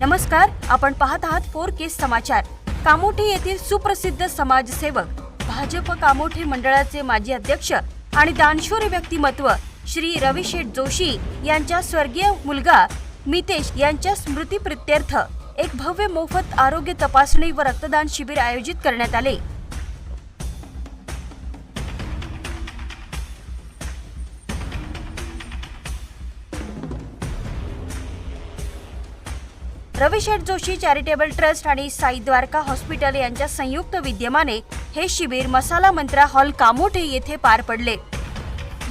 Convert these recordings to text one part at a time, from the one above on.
नमस्कार आपण पाहत आहात फोर केस समाचार. कामोठे येथील सुप्रसिद्ध समाजसेवक भाजप कामोठे मंडळाचे माजी अध्यक्ष आणि दानशूर व्यक्तिमत्व श्री रवी शेठ जोशी यांच्या स्वर्गीय मुलगा मितेश यांच्या स्मृती प्रित्यर्थ एक भव्य मोफत आरोग्य तपासणी व रक्तदान शिबिर आयोजित करण्यात आले. रविशेठ जोशी चॅरिटेबल ट्रस्ट आणि साई द्वारका हॉस्पिटल यांच्या संयुक्त विद्यमाने हे शिबिर मसाला मंत्रा हॉल कामोठे येथे पार पडले.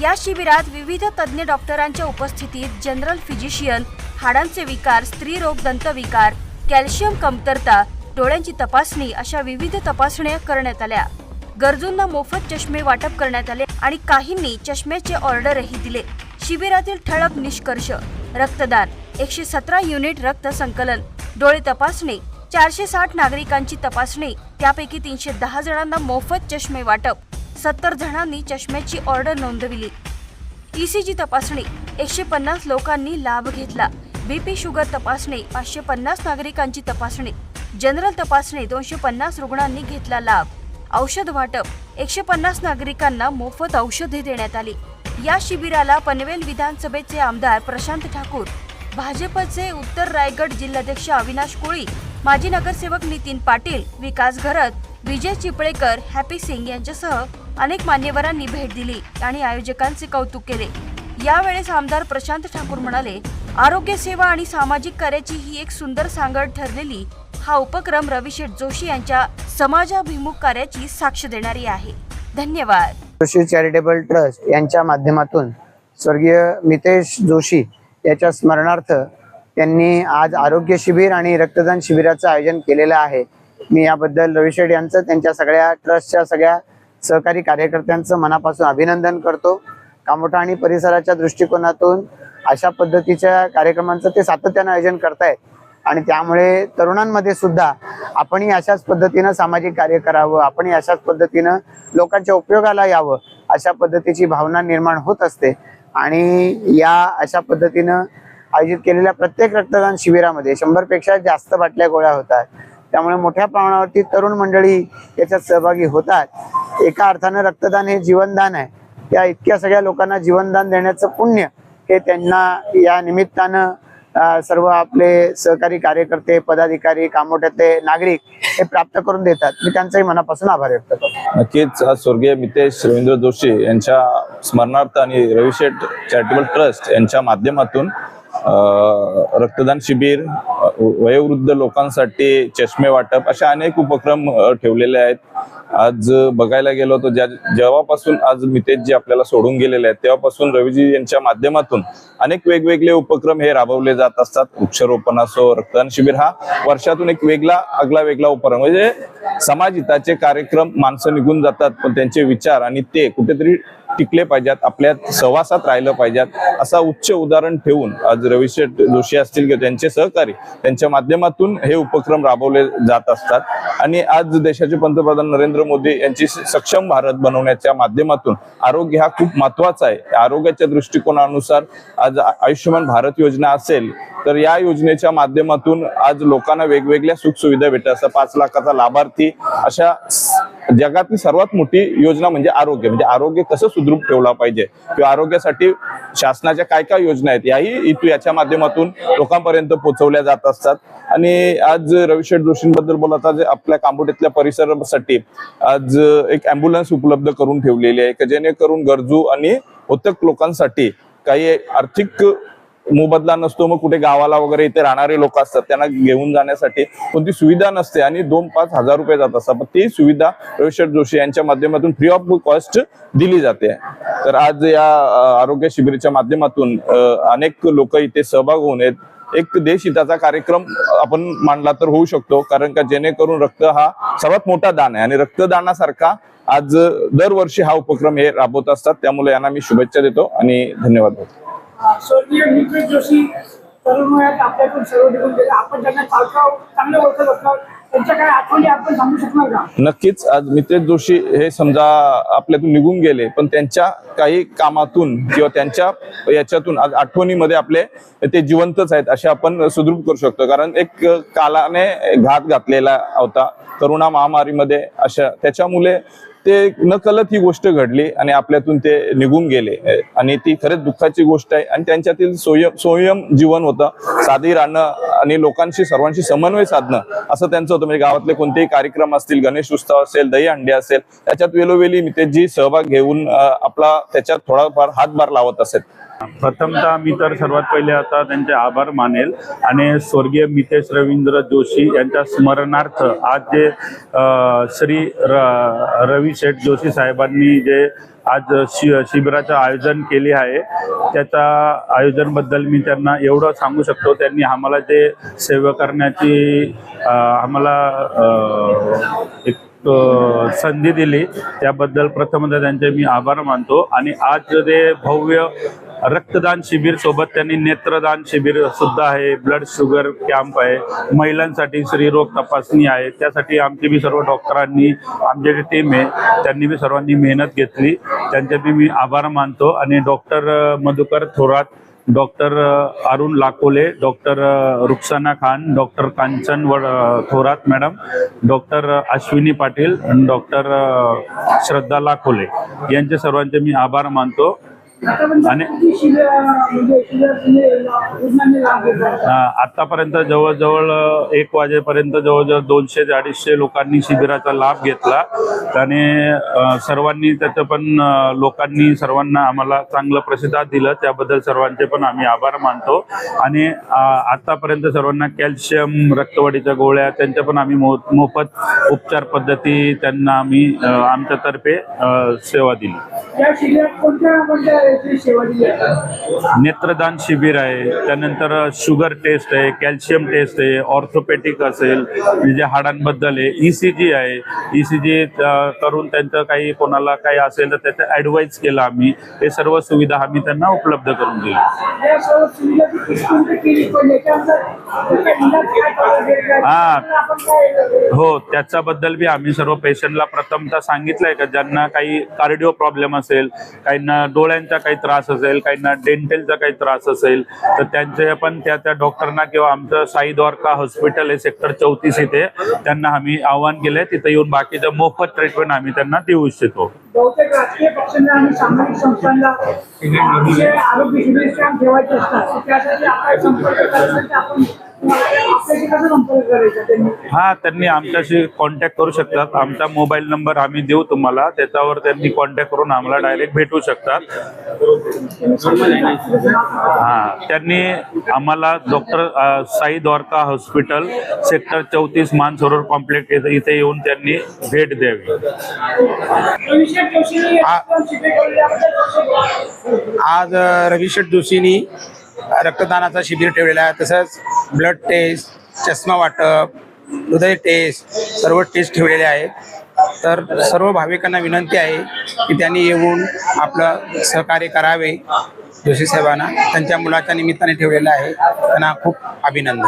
या शिबिरात विविध तज्ज्ञ डॉक्टरांच्या उपस्थितीत जनरल फिजिशियन हाडांचे विकार स्त्रीरोग दंतविकार कॅल्शियम कमतरता डोळ्यांची तपासणी अशा विविध तपासण्या करण्यात आल्या. गरजूंना मोफत चष्मे वाटप करण्यात आले आणि काहींनी चष्म्याचे ऑर्डरही दिले. शिबिरातील ठळक निष्कर्ष रक्तदान एकशे सतरा युनिट रक्त संकलन. डोळे तपासणी. चारशे साठ नागरिकांची तपासणी. त्यापैकी तीनशे दहा जणांना मोफत चष्मे वाटप. सत्तर जणांनी चष्म्याची ऑर्डर नोंदविली. ईसीजी तपासणी. एकशे पन्नास लोकांनी लाभ घेतला. बीपी शुगर तपासणी. पाचशे पन्नास नागरिकांची तपासणी. जनरल तपासणी. दोनशे पन्नास रुग्णांनी घेतला लाभ. औषध वाटप. एकशे पन्नास नागरिकांना मोफत औषधे देण्यात आली. या शिबिराला पनवेल विधानसभेचे आमदार प्रशांत ठाकूर भाजपचे उत्तर रायगड जिल्हाध्यक्ष अविनाश कोळी माजी नगरसेवक नितीन पाटील विकास घरत विजय चिपळेकर हॅपी सिंग यांच्यासह अनेक मान्यवरांनी भेट दिली. आणि आयोजकांचे कौतुक केले. यावेळेस आमदार प्रशांत ठाकूर म्हणाले आरोग्य सेवा आणि सामाजिक कार्याची ही एक सुंदर सांगड ठरलेली हा उपक्रम रविशेठ जोशी यांच्या समाजाभिमुख कार्याची साक्ष देणारी आहे. धन्यवाद. जोशी चॅरिटेबल ट्रस्ट यांच्या माध्यमातून स्वर्गीय मितेश जोशी याच्या स्मरणार्थ त्यांनी आज आरोग्य शिबिर आणि रक्तदान शिबिराचं आयोजन केलेलं आहे. मी याबद्दल रवी शेठ यांचं त्यांच्या सगळ्या ट्रस्टच्या सगळ्या सहकारी कार्यकर्त्यांचं मनापासून अभिनंदन करतो. कामोठा आणि परिसराच्या दृष्टिकोनातून अशा पद्धतीच्या कार्यक्रमांचं ते सातत्यानं आयोजन करतायत. आणि त्यामुळे तरुणांमध्ये सुद्धा आपणही अशाच पद्धतीनं सामाजिक कार्य करावं आपणही अशाच पद्धतीनं लोकांच्या उपयोगाला यावं अशा पद्धतीची भावना निर्माण होत असते. आणि या अशा पद्धतीनं आयोजित केलेल्या प्रत्येक रक्तदान शिबिरामध्ये शंभरपेक्षा जास्त बाटल्या गोळ्या होतात. त्यामुळे मोठ्या प्रमाणावरती तरुण मंडळी याच्यात सहभागी होतात. एका अर्थानं रक्तदान हे जीवनदान आहे. त्या इतक्या सगळ्या लोकांना जीवनदान देण्याचं पुण्य हे त्यांना या निमित्तानं सर्व आपले सहकारी कार्यकर्ते पदाधिकारी कामोठ्यातले नागरिक हे प्राप्त करून देतात. मी त्यांचाही मनापासून आभार व्यक्त करतो. नक्कीच स्वर्गीय मितेश रवींद्र जोशी यांच्या स्मरणार्थ आणि रविशेठ चॅरिटेबल ट्रस्ट यांच्या माध्यमातून रक्तदान शिबिर वयोवृद्ध लोकांसाठी चष्मे वाटप अशा अनेक उपक्रम ठेवलेले आहेत. आज बघायला गेलो तर ज्या जेव्हापासून आज मितेशजी आपल्याला सोडून गेलेले आहेत तेव्हापासून रवीजी यांच्या माध्यमातून अनेक वेगवेगळे उपक्रम हे राबवले जात असतात. वृक्षारोपण असो रक्तदान शिबिर हा वर्षातून एक वेगळा आगला वेगळा उपक्रम. म्हणजे समाजहिताचे कार्यक्रम माणसं निघून जातात पण त्यांचे विचार आणि ते कुठेतरी टिकले पाहिजेत आपल्या सहवासात राहिलं पाहिजेत. असा उच्च उदाहरण ठेवून आज रविशेठ जोशी असतील किंवा त्यांचे सहकारी त्यांच्या माध्यमातून हे उपक्रम राबवले जात असतात. आणि आज देशाचे पंतप्रधान नरेंद्र मोदी यांची सक्षम भारत बनवण्याच्या माध्यमातून आरोग्य हा खूप महत्त्वाचा आहे. आरोग्याच्या दृष्टिकोनानुसार आज आयुष्यमान भारत योजना असेल तर या योजनेच्या माध्यमातून आज लोकांना वेगवेगळ्या सुखसुविधा भेटतात. असं पाच लाखाचा लाभार्थी अशा जगातली सर्वात मोठी योजना म्हणजे आरोग्य. म्हणजे आरोग्य कसं सुदृढ ठेवला पाहिजे? किंवा आरोग्यासाठी शासनाच्या काय काय योजना आहेत? याही इथू याच्या माध्यमातून लोकांपर्यंत पोहोचवल्या जात असतात. आणि आज रविशेठ जोशींबद्दल बोलत आज आपल्या कांबोटीतल्या परिसरासाठी आज एक अँब्युलन्स उपलब्ध करून ठेवलेली आहे की जेणेकरून गरजू आणि होतक लोकांसाठी काही आर्थिक मोबदला नसतो मग कुठे गावाला वगैरे इथे राहणारे लोक असतात त्यांना घेऊन जाण्यासाठी कोणती सुविधा नसते आणि दोन पाच हजार रुपये जात असतात. पण ती सुविधा रविशर जोशी यांच्या माध्यमातून फ्री ऑफ कॉस्ट दिली जाते. तर आज या आरोग्य शिबिराच्या माध्यमातून अनेक लोक इथे सहभाग होऊन आहेत. एक देशहिताचा कार्यक्रम आपण मांडला तर होऊ शकतो कारण का जेणेकरून रक्त हा सर्वात मोठा दान आहे. आणि रक्तदानासारखा आज दरवर्षी हा उपक्रम हे राबवत असतात. त्यामुळे यांना मी शुभेच्छा देतो आणि धन्यवाद. देतो स्वर्गीय मित्र जोशी तरुण वयात आपल्याकडून सर्व निघून गेले. आपण त्यांना चालकाव चांगलं ओळखत असणार त्यांच्या काय आठवणी आपण सांगू शकणार का? नक्कीच. आज मितेश जोशी हे समजा आपल्यातून निघून गेले पण त्यांच्या काही कामातून किंवा त्यांच्या याच्यातून आज आठवणीमध्ये आपले ते जिवंतच आहेत असे आपण सुदृढ करू शकतो. कारण एक कालाने घात घातलेला होता. करोना महामारीमध्ये अशा त्याच्यामुळे ते नकलत ही गोष्ट घडली आणि आपल्यातून ते निघून गेले. आणि ती खरंच दुःखाची गोष्ट आहे. आणि त्यांच्यातील सोयम सोयम जीवन होतं. साधी राहणं आणि लोकांशी सर्वांशी समन्वय साधणं असं त्यांचं होतं. म्हणजे गावातले कोणतेही कार्यक्रम असतील गणेश उत्सव असेल दही अंडे असेल त्याच्यात वेलोवेली मितेशजी सहभाग घेऊन आपला त्याच्यात थोडाफार हातभार लावत असेल. प्रथमतः मी तर सर्वात पहिले आता त्यांचे आभार मानेल आणि स्वर्गीय मितेश रवींद्र जोशी यांच्या स्मरणार्थ आज जे श्री र रवी शेठ जोशी साहेबांनी जे आज शि शिबिराचं आयोजन केले आहे. त्याच्या आयोजनबद्दल मी त्यांना एवढं सांगू शकतो. त्यांनी आम्हाला जे सेवा करण्याची आम्हाला एक संधी दिली त्याबद्दल प्रथमतः त्यांचे मी आभार मानतो. आणि आज जे भव्य रक्तदान शिबिर सोबत त्यांनी नेत्रदान शिबिर सुद्धा आहे. ब्लड शुगर कॅम्प आहे. महिलांसाठी स्त्रीरोग तपासणी आहे. त्यासाठी आमची बी सर्व डॉक्टरांनी आमची जी टीम आहे त्यांनी बी सर्वांनी मेहनत घेतली. त्यांचे बी मी आभार मानतो. आणि doctor Madhukar Thorat doctor Arun Lakole doctor Ruksana Khan doctor Kanchan Wad Thorat madam doctor Ashwini Patil doctor Shraddha Lakhole यांचे सर्वांचे मी आभार मानतो. आणि- आतापर्यंत जवळजवळ एक वाजेपर्यंत जवळजवळ दोनशे ते अडीचशे लोकांनी शिबिराचा लाभ घेतला. आणि सर्वांनी त्याचं पण लोकांनी सर्वांना आम्हाला चांगलं प्रतिसाद दिलं. त्याबद्दल सर्वांचे पण आम्ही आभार मानतो. आणि आतापर्यंत सर्वांना कॅल्शियम रक्तवाढीच्या गोळ्या त्यांच्या पण आम्ही मो मोफत उपचार पद्धती त्यांना आम्ही आमच्यातर्फे सेवा दिली. नेत्रदान शिबिर आहे. त्यानंतर शुगर टेस्ट आहे कॅल्शियम टेस्ट आहे ऑर्थोपेटिक असेल म्हणजे हाडांबद्दल आहे. ई सी जी आहे. ई सी जी करून त्यांचं काही कोणाला काही असेल तर त्याचं ॲडवाईज केलं आम्ही. हे सर्व सुविधा आम्ही त्यांना उपलब्ध करून दिली? हा. हो त्याच्याबद्दल बी आम्ही सर्व पेशंटला प्रथमतः सांगितलंय का ज्यांना काही कार्डिओ प्रॉब्लेम असेल काहींना डोळ्यांचा काही त्रास असेल काहींना डेंटलचा काही त्रास असेल तर त्यांचे पण त्या त्या डॉक्टरना किंवा आमचं साई द्वारका हॉस्पिटल आहे सेक्टर चौतीस इथे त्यांना आम्ही आव्हान केलंय. तिथे येऊन बाकीचं मोफत ट्रीटमेंट आम्ही त्यांना देऊ इच्छितो. बहुतेक राजकीय पक्षांना आणि सामाजिक संस्थांना आरोग्य शिबिर कॅम्प ठेवायचे असतात त्यासाठी आपण हा त्यांनी आमच्याशी कॉन्टॅक्ट करू शकतात. आमचा मोबाईल नंबर आम्ही देऊ तुम्हाला. त्याच्यावर त्यांनी कॉन्टॅक्ट करून आम्हाला डायरेक्ट भेटू शकतात. हा त्यांनी आम्हाला doctor Sai Dwarka hospital sector चौतीस मानसरोवर कॉम्प्लेक्स इथे इथे येऊन त्यांनी भेट द्यावी. आज रविशेठ जोशींनी रक्तदानाचा शिबिर ठेवलेला आहे. तसंच ब्लड टेस्ट चष्मा वाटप हृदय टेस्ट सर्व टेस्ट ठेवलेले आहेत. तर सर्व भाविकांना विनंती आहे की त्यांनी येऊन आपलं सहकार्य करावे. जोशी साहेबांना त्यांच्या मुलाच्या निमित्ताने ठेवलेलं आहे. त्यांना खूप अभिनंदन.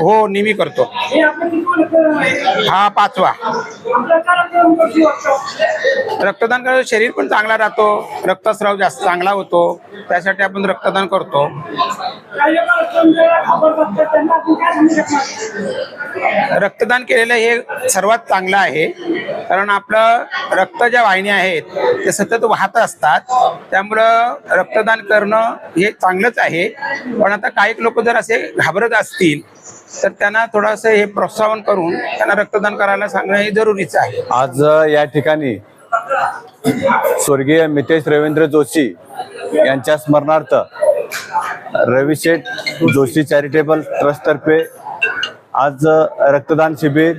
हो नेहमी करतो. हे पाचवा. रक्तदान करतो शरीर पण चांगला राहतो. रक्तस्राव जास्त चांगला होतो. त्यासाठी आपण रक्तदान करतो. रक्तदान केलेलं हे सर्वात चांगलं आहे. कारण आपलं रक्त ज्या वाहिन्या आहेत ते सतत वाहत असतात. त्यामुळं रक्तदान करणं हे चांगलंच आहे. पण आता काही लोक जर असे घाबरत असतील तर त्यांना थोडंसं हे प्रोत्साहन करून त्यांना रक्तदान करायला सांगणं हे जरुरीचं आहे. आज या ठिकाणी स्वर्गीय मितेश रवींद्र जोशी यांच्या स्मरणार्थ रविशेठ जोशी चॅरिटेबल ट्रस्टतर्फे आज रक्तदान शिबिर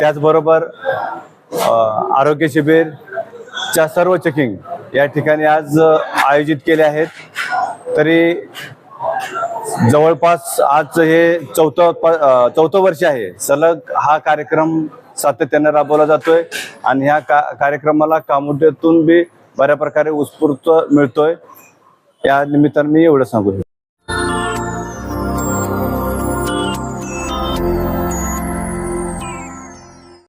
त्याचबरोबर आरोग्य आरोग्य शिबिरच्या सर्व चेकिंग या ठिकाणी आज आयोजित केले आहेत. तरी जवळपास आज हे चौथं प- चौथं वर्ष आहे. सलग हा कार्यक्रम सातत्याने राबवला जातोय आणि ह्या का कार्यक्रमाला कामोट्यातून बी बऱ्या प्रकारे उत्स्फूर्त मिळतोय. या निमित्तानं मी एवढं सांगू